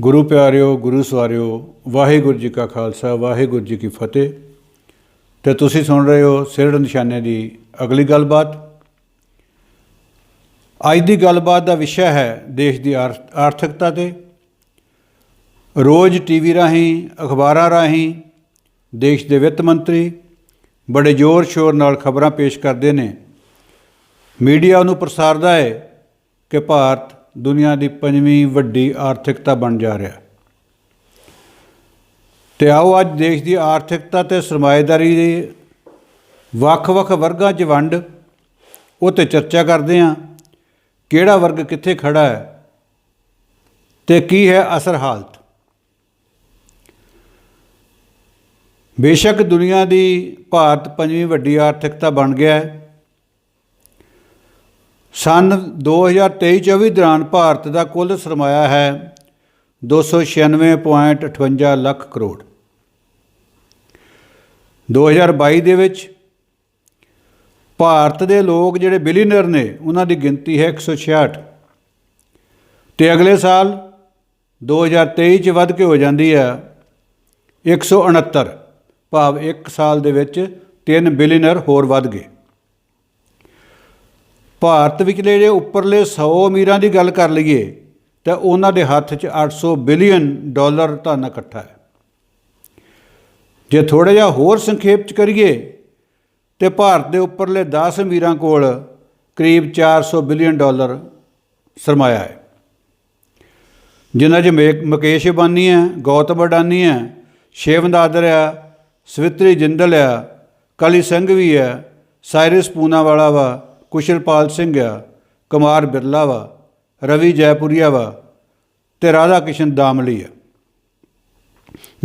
ਗੁਰੂ ਪਿਆਰਿਓ, ਗੁਰੂ ਸਵਾਰਿਓ, ਵਾਹਿਗੁਰੂ ਜੀ ਕਾ ਖਾਲਸਾ, ਵਾਹਿਗੁਰੂ ਜੀ ਕੀ ਫਤਿਹ। ਤੇ ਤੁਸੀਂ ਸੁਣ ਰਹੇ ਹੋ ਸਿਰੜ ਨਿਸ਼ਾਨੇ ਦੀ ਅਗਲੀ ਗੱਲਬਾਤ। ਅੱਜ ਦੀ ਗੱਲਬਾਤ ਦਾ ਵਿਸ਼ਾ ਹੈ ਦੇਸ਼ ਦੀ ਆਰ- ਆਰਥਿਕਤਾ ਤੇ। ਰੋਜ਼ ਟੀਵੀ ਰਾਹੀਂ, ਅਖਬਾਰਾਂ ਰਾਹੀਂ, ਦੇਸ਼ ਦੇ ਵਿੱਤ ਮੰਤਰੀ ਬੜੇ ਜ਼ੋਰ ਸ਼ੋਰ ਨਾਲ ਖਬਰਾਂ ਪੇਸ਼ ਕਰਦੇ ਨੇ। ਮੀਡੀਆ ਨੂੰ ਪ੍ਰਸਾਰਦਾ ਹੈ ਕਿ ਭਾਰਤ ਦੁਨੀਆ ਦੀ ਪੰਜਵੀਂ ਵੱਡੀ ਆਰਥਿਕਤਾ ਬਣ ਜਾ ਰਿਹਾ ਹੈ। ਤੇ ਆਓ ਅੱਜ ਦੇਸ਼ ਦੀ ਆਰਥਿਕਤਾ ਤੇ ਸਰਮਾਏਦਾਰੀ ਦੇ ਵੱਖ-ਵੱਖ ਵਰਗਾਂ 'ਚ ਵੰਡ ਉਹ ਤੇ ਚਰਚਾ ਕਰਦੇ ਹਾਂ, ਕਿਹੜਾ ਵਰਗ ਕਿੱਥੇ ਖੜਾ ਹੈ ਤੇ ਕੀ ਹੈ ਅਸਰ ਹਾਲਤ ਬੇਸ਼ੱਕ ਦੁਨੀਆ ਦੀ ਭਾਰਤ ਪੰਜਵੀਂ ਵੱਡੀ ਆਰਥਿਕਤਾ ਬਣ ਗਿਆ ਹੈ ਸਨ 2023-24 ਦੌਰਾਨ ਭਾਰਤ ਦਾ ਕੁੱਲ ਸਰਮਾਇਆ ਹੈ 296.58 ਲੱਖ ਕਰੋੜ। 2022 ਦੇ ਵਿੱਚ ਭਾਰਤ ਦੇ ਲੋਕ ਜਿਹੜੇ ਬਿਲੀਨਰ ਨੇ, ਉਹਨਾਂ ਦੀ ਗਿਣਤੀ ਹੈ 166 ਤੇ ਅਗਲੇ ਸਾਲ 2023 ਚ ਵੱਧ ਕੇ ਹੋ ਜਾਂਦੀ ਹੈ 169 ਭਾਵ 1 ਸਾਲ ਦੇ ਵਿੱਚ 3 ਬਿਲੀਨਰ ਹੋਰ ਵੱਧ ਗਏ। ਭਾਰਤ ਵਿਚਲੇ ਜਿਹੜੇ ਉੱਪਰਲੇ 100 ਅਮੀਰਾਂ ਦੀ ਗੱਲ ਕਰ ਲਈਏ, ਤਾਂ ਉਹਨਾਂ ਦੇ ਹੱਥ 'ਚ 800 ਬਿਲੀਅਨ ਡਾਲਰ ਧਨ ਇਕੱਠਾ ਹੈ। ਜੇ ਥੋੜਾ ਜਿਹਾ ਹੋਰ ਸੰਖੇਪ 'ਚ ਕਰੀਏ, ਤੇ ਭਾਰਤ ਦੇ ਉੱਪਰਲੇ 10 ਅਮੀਰਾਂ ਕੋਲ ਕਰੀਬ 400 ਬਿਲੀਅਨ ਡਾਲਰ ਸਰਮਾਇਆ ਹੈ। ਜਿਨ੍ਹਾਂ 'ਚ ਮੇਕ- ਮੁਕੇਸ਼ ਅਬਾਨੀ ਹੈ, ਗੌਤਮ ਅਡਾਨੀ ਹੈ ਸ਼ਿਵ ਨਾਦਰ ਹੈ, ਸਵਿਤਰੀ ਜਿੰਦਲ ਹੈ, ਕਲੀ ਸਿੰਘ ਵੀ ਹੈ, ਸਾਇਰਸ ਪੂਨਾਵਾਲਾ ਵਾ ਕੁਸ਼ਲਪਾਲ ਸਿੰਘ ਆ, ਕੁਮਾਰ ਬਿਰਲਾ ਵਾ, ਰਵੀ ਜੈਪੁਰੀਆ ਵਾ ਤੇ ਰਾਧਾ ਕਿਸ਼ਨ ਦਾਮਲੀ ਆ।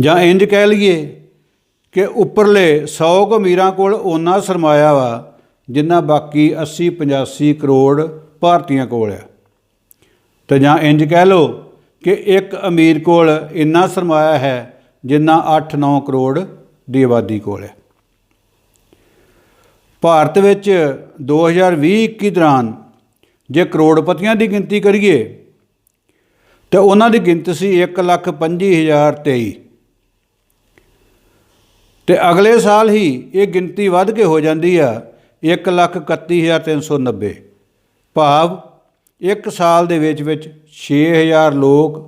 ਜਾਂ ਇੰਜ ਕਹਿ ਲਈਏ ਕਿ ਉੱਪਰਲੇ 100 ਕੁ ਅਮੀਰਾਂ ਕੋਲ ਓਨਾ ਸਰਮਾਇਆ ਵਾ ਜਿੰਨਾ ਬਾਕੀ 80 85 ਕਰੋੜ ਭਾਰਤੀਆਂ ਕੋਲ ਆ। ਤੇ ਜਾਂ ਇੰਜ ਕਹਿ ਲਓ ਕਿ ਇੱਕ ਅਮੀਰ ਕੋਲ ਇੰਨਾ ਸਰਮਾਇਆ ਹੈ ਜਿੰਨਾ 8-9 ਕਰੋੜ ਦੀ ਆਬਾਦੀ ਕੋਲ ਹੈ ਭਾਰਤ ਵਿੱਚ 2020-21 ਦੌਰਾਨ ਜੇ ਕਰੋੜਪਤੀਆਂ ਦੀ ਗਿਣਤੀ ਕਰੀਏ ਤਾਂ ਉਹਨਾਂ ਦੀ ਗਿਣਤੀ ਸੀ 1,25,023 ਤੇ ਅਗਲੇ ਸਾਲ ਹੀ ਇਹ ਗਿਣਤੀ ਵੱਧ ਕੇ ਹੋ ਜਾਂਦੀ ਆ 1,31,390 ਭਾਵ ਇੱਕ ਸਾਲ ਦੇ ਵਿੱਚ ਵਿੱਚ 6000 ਲੋਕ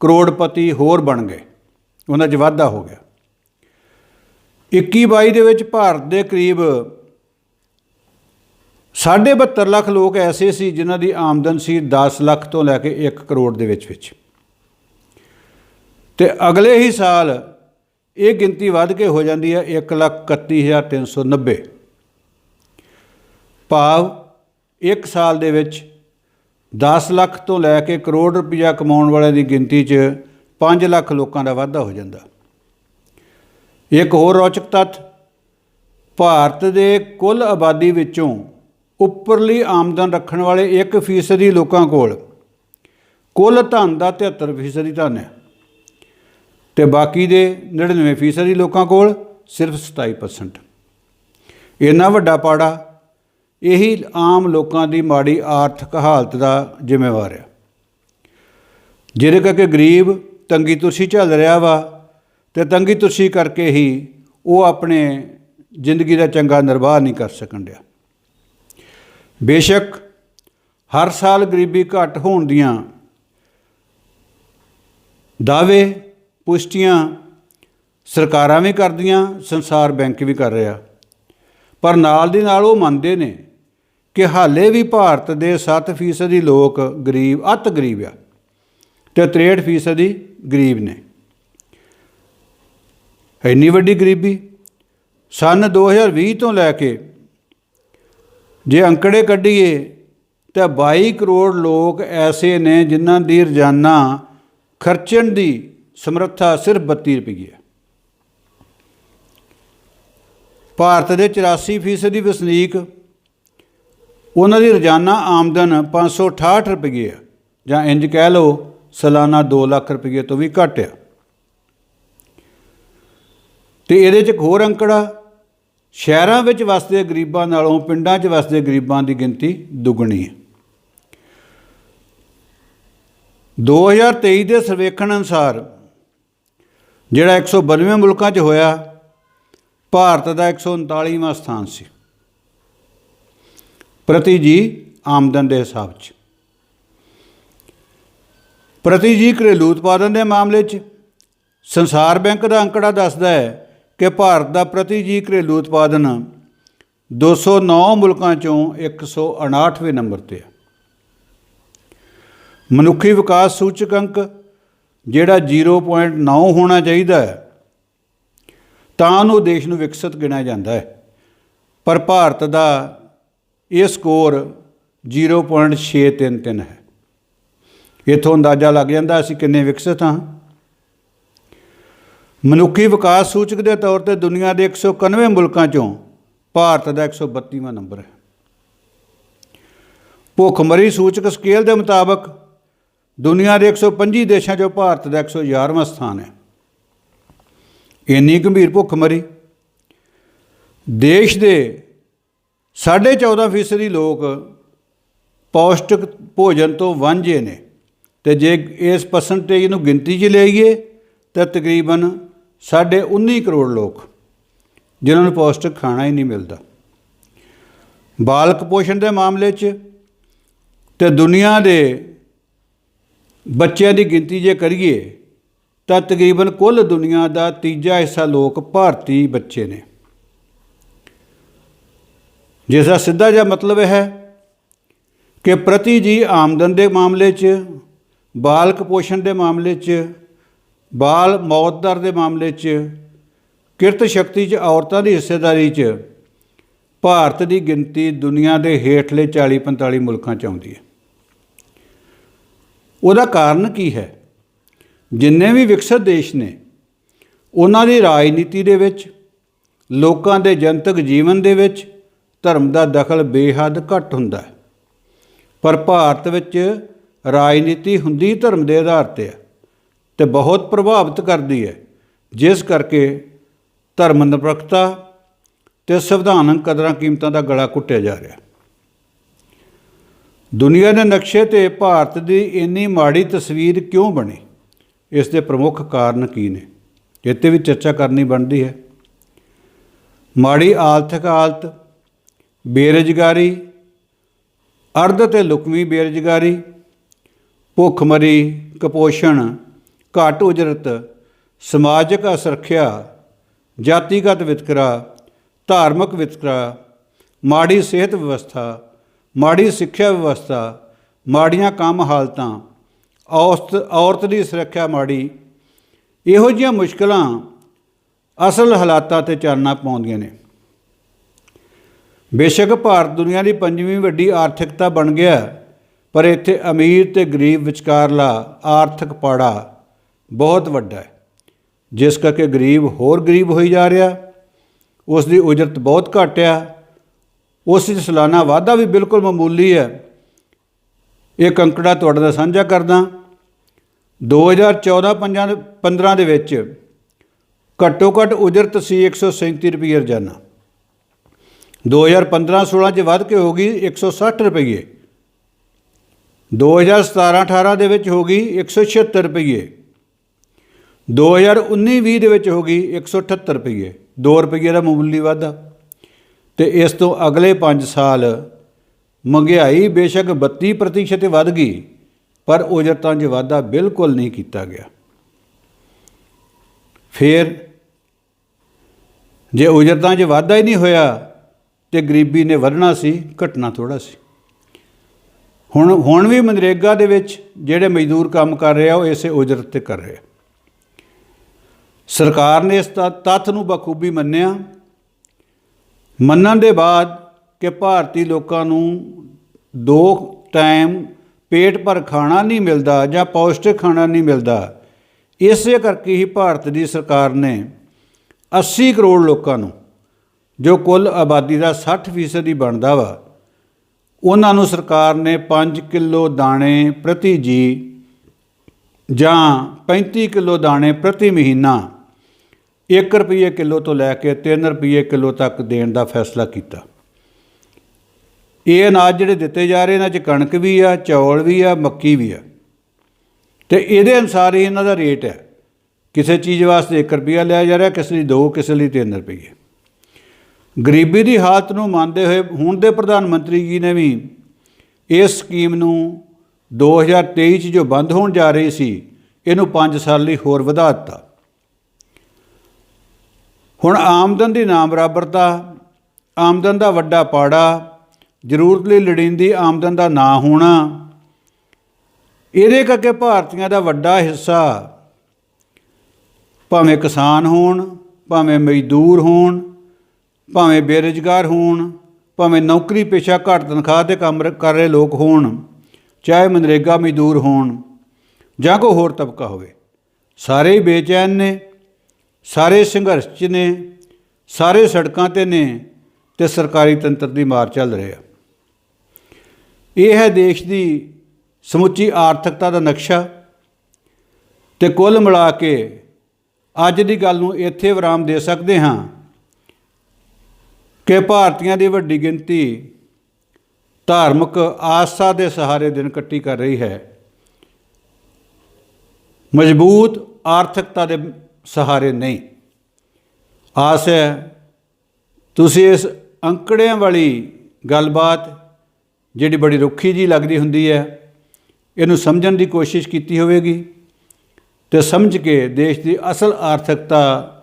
ਕਰੋੜਪਤੀ ਹੋਰ ਬਣ ਗਏ। ਉਹਨਾਂ 'ਚ ਵਾਧਾ ਹੋ ਗਿਆ। 21-22 ਦੇ ਵਿੱਚ ਭਾਰਤ ਦੇ ਕਰੀਬ 72 ਲੱਖ ਲੋਕ ਐਸੇ ਸੀ ਜਿਨ੍ਹਾਂ ਦੀ ਆਮਦਨ ਸੀ 10 ਲੱਖ ਤੋਂ ਲੈ ਕੇ 1 ਕਰੋੜ ਦੇ ਵਿੱਚ ਵਿੱਚ। ਤੇ ਅਗਲੇ ਹੀ ਸਾਲ ਇਹ ਗਿਣਤੀ ਵੱਧ ਕੇ ਹੋ ਜਾਂਦੀ ਹੈ 131390 ਭਾਵ ਇੱਕ ਸਾਲ ਦੇ ਵਿੱਚ 10 ਲੱਖ ਤੋਂ ਲੈ ਕੇ ਕਰੋੜ ਰੁਪਇਆ ਕਮਾਉਣ ਵਾਲਿਆਂ ਦੀ ਗਿਣਤੀ 'ਚ 5 ਲੱਖ ਲੋਕਾਂ ਦਾ ਵਾਧਾ ਹੋ ਜਾਂਦਾ। ਇੱਕ ਹੋਰ ਰੌਚਕ ਤੱਥ, ਭਾਰਤ ਦੇ ਕੁੱਲ ਆਬਾਦੀ ਵਿੱਚੋਂ ਉੱਪਰਲੀ ਆਮਦਨ ਰੱਖਣ ਵਾਲੇ 1% ਲੋਕਾਂ ਕੋਲ। ਕੁੱਲ ਧਨ ਦਾ 73% ਧਨ ਹੈ। ਤੇ ਬਾਕੀ ਦੇ 99% ਲੋਕਾਂ ਕੋਲ ਸਿਰਫ 27% ਇੰਨਾ ਵੱਡਾ ਪਾੜਾ, ਇਹੀ ਆਮ ਲੋਕਾਂ ਦੀ ਮਾੜੀ ਆਰਥਿਕ ਹਾਲਤ ਦਾ ਜ਼ਿੰਮੇਵਾਰ ਹੈ। ਜਿਹਦੇ ਕਰਕੇ ਗਰੀਬ ਤੰਗੀ ਤੁਰਸ਼ੀ ਝੱਲ ਰਿਹਾ ਵਾ ਤੇ ਤੰਗੀ ਤੁਰਸ਼ੀ ਕਰਕੇ ਹੀ ਉਹ ਆਪਣੇ ਜ਼ਿੰਦਗੀ ਦਾ ਚੰਗਾ ਨਿਰਵਾਹ ਨਹੀਂ ਕਰ ਸਕਣ ਡਿਆ। ਬੇਸ਼ੱਕ ਹਰ ਸਾਲ ਗਰੀਬੀ ਘਟ ਹੋਣ ਦੀਆਂ ਦਾਅਵੇ, ਪੁਸ਼ਟੀਆਂ ਸਰਕਾਰਾਂ ਵੀ ਕਰਦੀਆਂ, ਸੰਸਾਰ ਬੈਂਕ ਵੀ ਕਰ ਰਿਹਾ। ਪਰ ਨਾਲ ਦੀ ਨਾਲ ਉਹ ਮੰਨਦੇ ਨੇ ਕਿ ਹਾਲੇ ਵੀ ਭਾਰਤ ਦੇ 7% ਦੀ ਲੋਕ ਗਰੀਬ, ਅਤ ਗਰੀਬ ਆ ਤੇ 63% ਦੀ ਗਰੀਬ ਨੇ। ਇੰਨੀ ਵੱਡੀ ਗਰੀਬੀ ਸਨ 2020 ਤੋਂ ਲੈ ਕੇ ਜੇ ਅੰਕੜੇ ਕੱਢੀਏ ਤਾਂ 22 ਕਰੋੜ ਲੋਕ ਐਸੇ ਨੇ ਜਿਨ੍ਹਾਂ ਦੀ ਰੋਜ਼ਾਨਾ ਖਰਚਣ ਦੀ ਸਮਰੱਥਾ ਸਿਰਫ 32 ਰੁਪਏ ਹੈ। ਭਾਰਤ ਦੇ 84% ਦੀ ਵਸਨੀਕ, ਉਹਨਾਂ ਦੀ ਰੋਜ਼ਾਨਾ ਆਮਦਨ 568 ਰੁਪਏ ਹੈ, ਜਾਂ ਇੰਜ ਕਹਿ ਲਓ ਸਾਲਾਨਾ 2 ਲੱਖ ਰੁਪਏ ਤੋਂ ਵੀ ਘੱਟ ਆ ਤੇ ਇਹਦੇ 'ਚ ਇੱਕ ਹੋਰ ਅੰਕੜਾ ਸ਼ਹਿਰਾਂ ਵਿੱਚ ਵਸਦੇ ਗਰੀਬਾਂ ਨਾਲੋਂ ਪਿੰਡਾਂ 'ਚ ਵਸਦੇ ਗਰੀਬਾਂ ਦੀ ਗਿਣਤੀ ਦੁੱਗਣੀ ਹੈ। 2023 ਦੇ ਸਰਵੇਖਣ ਅਨੁਸਾਰ ਜਿਹੜਾ 192 ਮੁਲਕਾਂ 'ਚ ਹੋਇਆ, ਭਾਰਤ ਦਾ 139ਵਾਂ ਸਥਾਨ ਸੀ। ਪ੍ਰਤੀ ਜੀ ਆਮਦਨ ਦੇ ਹਿਸਾਬ 'ਚ। ਪ੍ਰਤੀ ਜੀ ਘਰੇਲੂ ਉਤਪਾਦਨ ਦੇ ਮਾਮਲੇ 'ਚ। ਸੰਸਾਰ ਬੈਂਕ ਦਾ ਅੰਕੜਾ ਦੱਸਦਾ ਹੈ ਕਿ ਭਾਰਤ ਦਾ ਪ੍ਰਤੀ ਜੀ ਘਰੇਲੂ ਉਤਪਾਦਨ 209 ਮੁਲਕਾਂ ਚੋਂ 159ਵੇਂ ਨੰਬਰ ਤੇ ਹੈ ਮਨੁੱਖੀ ਵਿਕਾਸ ਸੂਚਕ ਅੰਕ ਜਿਹੜਾ 0.9 ਹੋਣਾ ਚਾਹੀਦਾ ਹੈ, ਤਾਂ ਉਹਨੂੰ ਦੇਸ਼ ਨੂੰ ਵਿਕਸਿਤ ਗਿਣਿਆ ਜਾਂਦਾ ਹੈ। ਪਰ ਭਾਰਤ ਦਾ ਇਹ ਸਕੋਰ 0.633 ਹੈ। ਇਥੋਂ ਅੰਦਾਜ਼ਾ ਲੱਗ ਜਾਂਦਾ ਅਸੀਂ ਕਿੰਨੇ ਵਿਕਸਿਤ ਹਾਂ। ਮਨੁੱਖੀ ਵਿਕਾਸ ਸੂਚਕ ਦੇ ਤੌਰ ਤੇ ਦੁਨੀਆ ਦੇ 191 ਮੁਲਕਾਂ ਚੋਂ ਭਾਰਤ ਦਾ 132ਵਾਂ ਨੰਬਰ ਹੈ। ਭੁੱਖਮਰੀ ਸੂਚਕ ਸਕੇਲ ਦੇ ਮੁਤਾਬਕ ਦੁਨੀਆ ਦੇ 125 ਦੇਸ਼ਾਂ ਚੋਂ ਭਾਰਤ ਦਾ 111ਵਾਂ ਸਥਾਨ ਹੈ। ਇੰਨੀ ਗੰਭੀਰ ਭੁੱਖਮਰੀ ਦੇਸ਼ ਦੇ 14.5 ਫੀਸਦੀ ਲੋਕ ਪੌਸ਼ਟਿਕ ਭੋਜਨ ਤੋਂ ਵਾਂਝੇ ਨੇ ਤੇ ਜੇ ਇਸ ਪਰਸੈਂਟੇਜ ਨੂੰ ਗਿਣਤੀ 'ਚ ਲਈਏ ਤਾਂ ਤਕਰੀਬਨ 19 ਕਰੋੜ ਲੋਕ ਜਿਨ੍ਹਾਂ ਨੂੰ ਪੌਸ਼ਟਿਕ ਖਾਣਾ ਹੀ ਨਹੀਂ ਮਿਲਦਾ। ਬਾਲਕ ਪੋਸ਼ਣ ਦੇ ਮਾਮਲੇ 'ਚ ਤੇ ਦੁਨੀਆ ਦੇ ਬੱਚਿਆਂ ਦੀ ਗਿਣਤੀ ਜੇ ਕਰੀਏ ਤਾਂ ਤਕਰੀਬਨ ਕੁੱਲ ਦੁਨੀਆ ਦਾ ਤੀਜਾ ਹਿੱਸਾ ਲੋਕ ਭਾਰਤੀ ਬੱਚੇ ਨੇ। ਜਿਸ ਦਾ ਸਿੱਧਾ ਜਿਹਾ ਮਤਲਬ ਹੈ ਕਿ ਪ੍ਰਤੀ ਜੀ ਆਮਦਨ ਦੇ ਮਾਮਲੇ 'ਚ, ਬਾਲਕ ਪੋਸ਼ਣ ਦੇ ਮਾਮਲੇ 'ਚ ਬਾਲ ਮੌਤ ਦਰ ਦੇ ਮਾਮਲੇ 'ਚ, ਕਿਰਤ ਸ਼ਕਤੀ 'ਚ, ਔਰਤਾਂ ਦੀ ਹਿੱਸੇਦਾਰੀ 'ਚ, ਭਾਰਤ ਦੀ ਗਿਣਤੀ ਦੁਨੀਆ ਦੇ ਹੇਠਲੇ 40-45 ਮੁਲਕਾਂ 'ਚ ਆਉਂਦੀ ਹੈ। ਉਹਦਾ ਕਾਰਨ ਕੀ ਹੈ? ਜਿੰਨੇ ਵੀ ਵਿਕਸਿਤ ਦੇਸ਼ ਨੇ, ਉਹਨਾਂ ਦੀ ਰਾਜਨੀਤੀ ਦੇ ਵਿੱਚ, ਲੋਕਾਂ ਦੇ ਜਨਤਕ ਜੀਵਨ ਦੇ ਵਿੱਚ, ਧਰਮ ਦਾ ਦਖਲ ਬੇਹੱਦ ਘੱਟ ਹੁੰਦਾ ਹੈ। ਪਰ ਭਾਰਤ ਵਿੱਚ ਰਾਜਨੀਤੀ ਹੁੰਦੀ ਧਰਮ ਦੇ ਆਧਾਰ ਤੇ ਹੈ। ਤੇ ਬਹੁਤ ਪ੍ਰਭਾਵਿਤ ਕਰਦੀ ਹੈ। ਜਿਸ ਕਰਕੇ ਧਰਮ ਨਿਰਪੱਖਤਾ ਤੇ ਸੰਵਿਧਾਨਕ ਕਦਰਾਂ ਕੀਮਤਾਂ ਦਾ ਗਲਾ ਘੁੱਟਿਆ ਜਾ ਰਿਹਾ। ਦੁਨੀਆ ਦੇ ਨਕਸ਼ੇ ਤੇ ਭਾਰਤ ਦੀ ਇੰਨੀ ਮਾੜੀ ਤਸਵੀਰ ਕਿਉਂ ਬਣੀ? ਇਸ ਦੇ ਪ੍ਰਮੁੱਖ ਕਾਰਨ ਕੀ ਨੇ? ਇੱਥੇ ਵੀ ਚਰਚਾ ਕਰਨੀ ਬਣਦੀ ਹੈ। ਮਾੜੀ ਆਰਥਿਕ ਹਾਲਤ, ਬੇਰੁਜ਼ਗਾਰੀ, ਅਰਧ ਤੇ ਲੁਕਵੀਂ ਬੇਰੁਜ਼ਗਾਰੀ, ਭੁੱਖਮਰੀ, ਕੁਪੋਸ਼ਣ ਘੱਟ ਉਜਰਤ, ਸਮਾਜਿਕ ਅਸੁਰੱਖਿਆ, ਜਾਤੀਗਤ ਵਿਤਕਰਾ, ਧਾਰਮਿਕ ਵਿਤਕਰਾ, ਮਾੜੀ ਸਿਹਤ ਵਿਵਸਥਾ, ਮਾੜੀ ਸਿੱਖਿਆ ਵਿਵਸਥਾ, ਮਾੜੀਆਂ ਕੰਮ ਹਾਲਤਾਂ, ਔਸਤ, ਔਰਤ ਦੀ ਸੁਰੱਖਿਆ ਮਾੜੀ, ਇਹੋ ਜਿਹੀਆਂ ਮੁਸ਼ਕਲਾਂ ਅਸਲ ਹਾਲਾਤਾਂ ਤੇ ਚਾਨਣਾ ਪਾਉਂਦੀਆਂ ਨੇ। ਬੇਸ਼ੱਕ ਭਾਰਤ ਦੁਨੀਆ ਦੀ ਪੰਜਵੀਂ ਵੱਡੀ ਆਰਥਿਕਤਾ ਬਣ ਗਿਆ, ਪਰ ਇੱਥੇ ਅਮੀਰ ਤੇ ਗਰੀਬ ਵਿਚਕਾਰਲਾ ਆਰਥਿਕ ਪਾੜਾ ਬਹੁਤ ਵੱਡਾ ਹੈ। ਜਿਸ ਕਰਕੇ ਗਰੀਬ ਹੋਰ ਗਰੀਬ ਹੋਈ ਜਾ ਰਿਹਾ। ਉਸ ਦੀ ਉਜਰਤ ਬਹੁਤ ਘੱਟ ਆ। ਉਸ ਵਿੱਚ ਸਾਲਾਨਾ ਵਾਧਾ ਵੀ ਬਿਲਕੁਲ ਮਾਮੂਲੀ ਹੈ। ਇਹ ਕੰਕੜਾ ਤੁਹਾਡੇ ਨਾਲ ਸਾਂਝਾ ਕਰਦਾ। 2014 15 ਦੇ ਵਿੱਚ ਘੱਟੋ ਘੱਟ ਉਜਰਤ ਸੀ 137 ਰੁਪਏ ਰੋਜ਼ਾਨਾ। 2015-16 ਚ ਵੱਧ ਕੇ ਹੋ ਗਈ 160 ਰੁਪਏ 2017-18 ਦੇ ਵਿੱਚ ਹੋ ਗਈ 176 ਰੁਪਏ 2019-20 ਦੇ ਵਿੱਚ ਹੋ ਗਈ 178 ਰੁਪਏ 2 ਰੁਪਏ ਦਾ ਮਾਮੂਲੀ ਵਾਧਾ। ਤੇ ਇਸ ਤੋਂ ਅਗਲੇ 5 ਸਾਲ ਮਹਿੰਗਾਈ ਬੇਸ਼ੱਕ 32% ਵੱਧ ਗਈ, ਪਰ ਉਜਰਤਾਂ 'ਚ ਵਾਧਾ ਬਿਲਕੁਲ ਨਹੀਂ ਕੀਤਾ ਗਿਆ। ਫਿਰ ਜੇ ਉਜਰਤਾਂ 'ਚ ਵਾਧਾ ਹੀ ਨਹੀਂ ਹੋਇਆ, ਤੇ ਗਰੀਬੀ ਨੇ ਵਧਣਾ ਸੀ, ਘਟਣਾ ਥੋੜਾ ਸੀ। ਹੁਣ ਹੁਣ ਵੀ ਮਨਰੇਗਾ ਦੇ ਵਿੱਚ ਜਿਹੜੇ ਮਜ਼ਦੂਰ ਕੰਮ ਕਰ ਰਹੇ ਆ ਉਹ ਇਸੇ ਉਜਰਤ ਤੇ ਕਰ ਰਹੇ। ਆ ਸਰਕਾਰ ਨੇ ਇਸ ਤੱਥ ਨੂੰ ਬਖੂਬੀ ਮੰਨਿਆ। ਮੰਨਣ ਦੇ ਬਾਅਦ ਕਿ ਭਾਰਤੀ ਲੋਕਾਂ ਨੂੰ ਦੋ ਟਾਈਮ ਪੇਟ ਭਰ ਖਾਣਾ ਨਹੀਂ ਮਿਲਦਾ ਜਾਂ ਪੌਸ਼ਟਿਕ ਖਾਣਾ ਨਹੀਂ ਮਿਲਦਾ, ਇਸੇ ਕਰਕੇ ਹੀ ਭਾਰਤ ਦੀ ਸਰਕਾਰ ਨੇ 80 ਕਰੋੜ ਲੋਕਾਂ ਨੂੰ, ਜੋ ਕੁੱਲ ਆਬਾਦੀ ਦਾ 60% ਹੀ ਬਣਦਾ ਵਾ, ਉਹਨਾਂ ਨੂੰ ਸਰਕਾਰ ਨੇ 5 ਕਿਲੋ ਦਾਣੇ ਪ੍ਰਤੀ ਜੀ ਜਾਂ 35 ਕਿਲੋ ਦਾਣੇ ਪ੍ਰਤੀ ਮਹੀਨਾ 1 ਰੁਪਏ ਕਿਲੋ ਤੋਂ ਲੈ ਕੇ 3 ਰੁਪਏ ਕਿਲੋ ਤੱਕ ਦੇਣ ਦਾ ਫੈਸਲਾ ਕੀਤਾ। ਇਹ ਅਨਾਜ ਜਿਹੜੇ ਦਿੱਤੇ ਜਾ ਰਹੇ ਇਹਨਾਂ 'ਚ ਕਣਕ ਵੀ ਆ, ਚੌਲ ਵੀ ਆ, ਮੱਕੀ ਵੀ ਆ। ਤੇ ਇਹਦੇ ਅਨੁਸਾਰ ਹੀ ਇਹਨਾਂ ਦਾ ਰੇਟ ਹੈ। ਕਿਸੇ ਚੀਜ਼ ਵਾਸਤੇ 1 ਰੁਪਿਆ ਲਿਆ ਜਾ ਰਿਹਾ, ਕਿਸੇ ਲਈ 2 ਕਿਸੇ ਲਈ 3 ਰੁਪਏ ਗਰੀਬੀ ਦੀ ਹਾਲਤ ਨੂੰ ਮੰਨਦੇ ਹੋਏ ਹੁਣ ਦੇ ਪ੍ਰਧਾਨ ਮੰਤਰੀ ਜੀ ਨੇ ਵੀ ਇਸ ਸਕੀਮ ਨੂੰ 2023 ਚ ਜੋ ਬੰਦ ਹੋਣ ਜਾ ਰਹੀ ਸੀ, ਇਹਨੂੰ 5 ਸਾਲ ਲਈ ਹੋਰ ਵਧਾ ਦਿੱਤਾ। ਹੁਣ ਆਮਦਨ ਦੀ ਨਾ ਬਰਾਬਰਤਾ ਆਮਦਨ ਦਾ ਵੱਡਾ ਪਾੜਾ, ਜ਼ਰੂਰਤ ਲਈ ਲੋੜੀਂਦੀ ਆਮਦਨ ਦਾ ਨਾ ਹੋਣਾ, ਇਹਦੇ ਕਰਕੇ ਭਾਰਤੀਆਂ ਦਾ ਵੱਡਾ ਹਿੱਸਾ ਭਾਵੇਂ ਕਿਸਾਨ ਹੋਣ, ਭਾਵੇਂ ਮਜ਼ਦੂਰ ਹੋਣ, ਭਾਵੇਂ ਬੇਰੁਜ਼ਗਾਰ ਹੋਣ, ਭਾਵੇਂ ਨੌਕਰੀ ਪੇਸ਼ਾ ਘੱਟ ਤਨਖਾਹ ਤੇ ਕੰਮ ਰ- ਕਰ ਰਹੇ ਲੋਕ ਹੋਣ। ਚਾਹੇ ਮਨਰੇਗਾ ਮਜ਼ਦੂਰ ਹੋਣ ਜਾਂ ਕੋਈ ਹੋਰ ਤਬਕਾ ਹੋਵੇ। ਸਾਰੇ ਹੀ ਬੇਚੈਨ ਨੇ, ਸਾਰੇ ਸੰਘਰਸ਼ 'ਚ ਨੇ, ਸਾਰੇ ਸੜਕਾਂ ਤੇ ਨੇ ਤੇ ਸਰਕਾਰੀ ਤੰਤਰ ਦੀ ਮਾਰ ਚੱਲ ਰਿਹਾ ਇਹ ਹੈ ਦੇਸ਼ ਦੀ ਸਮੁੱਚੀ ਆਰਥਿਕਤਾ ਦਾ ਨਕਸ਼ਾ ਤੇ ਕੁੱਲ ਮਿਲਾ ਕੇ ਅੱਜ ਦੀ ਗੱਲ ਨੂੰ ਇੱਥੇ ਵਿਰਾਮ ਦੇ ਸਕਦੇ ਹਾਂ ਕਿ ਭਾਰਤੀਆਂ ਦੀ ਵੱਡੀ ਗਿਣਤੀ ਧਾਰਮਿਕ ਆਸਥਾ ਦੇ ਸਹਾਰੇ ਦਿਨ ਕੱਟੀ ਕਰ ਰਹੀ ਹੈ। ਮਜ਼ਬੂਤ ਆਰਥਿਕਤਾ ਦੇ ਸਹਾਰੇ ਨਹੀਂ। ਆਸ ਹੈ, ਤੁਸੀਂ ਇਸ ਅੰਕੜਿਆਂ ਵਾਲੀ ਗੱਲਬਾਤ ਜਿਹੜੀ ਬੜੀ ਰੁੱਖੀ ਜੀ ਲੱਗਦੀ ਹੁੰਦੀ ਹੈ, ਇਹਨੂੰ ਸਮਝਣ ਦੀ ਕੋਸ਼ਿਸ਼ ਕੀਤੀ ਹੋਵੇਗੀ ਤੇ ਸਮਝ ਕੇ ਦੇਸ਼ ਦੀ ਅਸਲ ਆਰਥਿਕਤਾ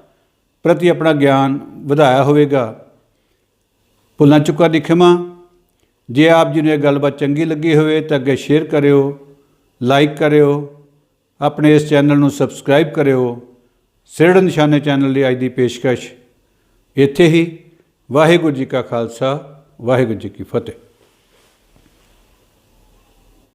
ਪ੍ਰਤੀ ਆਪਣਾ ਗਿਆਨ ਵਧਾਇਆ ਹੋਵੇਗਾ। ਭੁੱਲਾਂ ਚੁੱਕਾ ਦੀ ਖਿਮਾ ਜੇ ਆਪ ਜੀ ਨੂੰ ਇਹ ਗੱਲਬਾਤ ਚੰਗੀ ਲੱਗੀ ਹੋਵੇ ਤਾਂ ਅੱਗੇ ਸ਼ੇਅਰ ਕਰਿਓ ਲਾਈਕ ਕਰਿਓ, ਆਪਣੇ ਇਸ ਚੈਨਲ ਨੂੰ ਸਬਸਕ੍ਰਾਈਬ ਕਰਿਓ। ਸਿਰੜ ਨਿਸ਼ਾਨੇ ਚੈਨਲ ਲਈ ਅੱਜ ਦੀ ਪੇਸ਼ਕਸ਼ ਇੱਥੇ ਹੀ। ਵਾਹਿਗੁਰੂ ਜੀ ਕਾ ਖਾਲਸਾ, ਵਾਹਿਗੁਰੂ ਜੀ ਕੀ ਫਤਿਹ।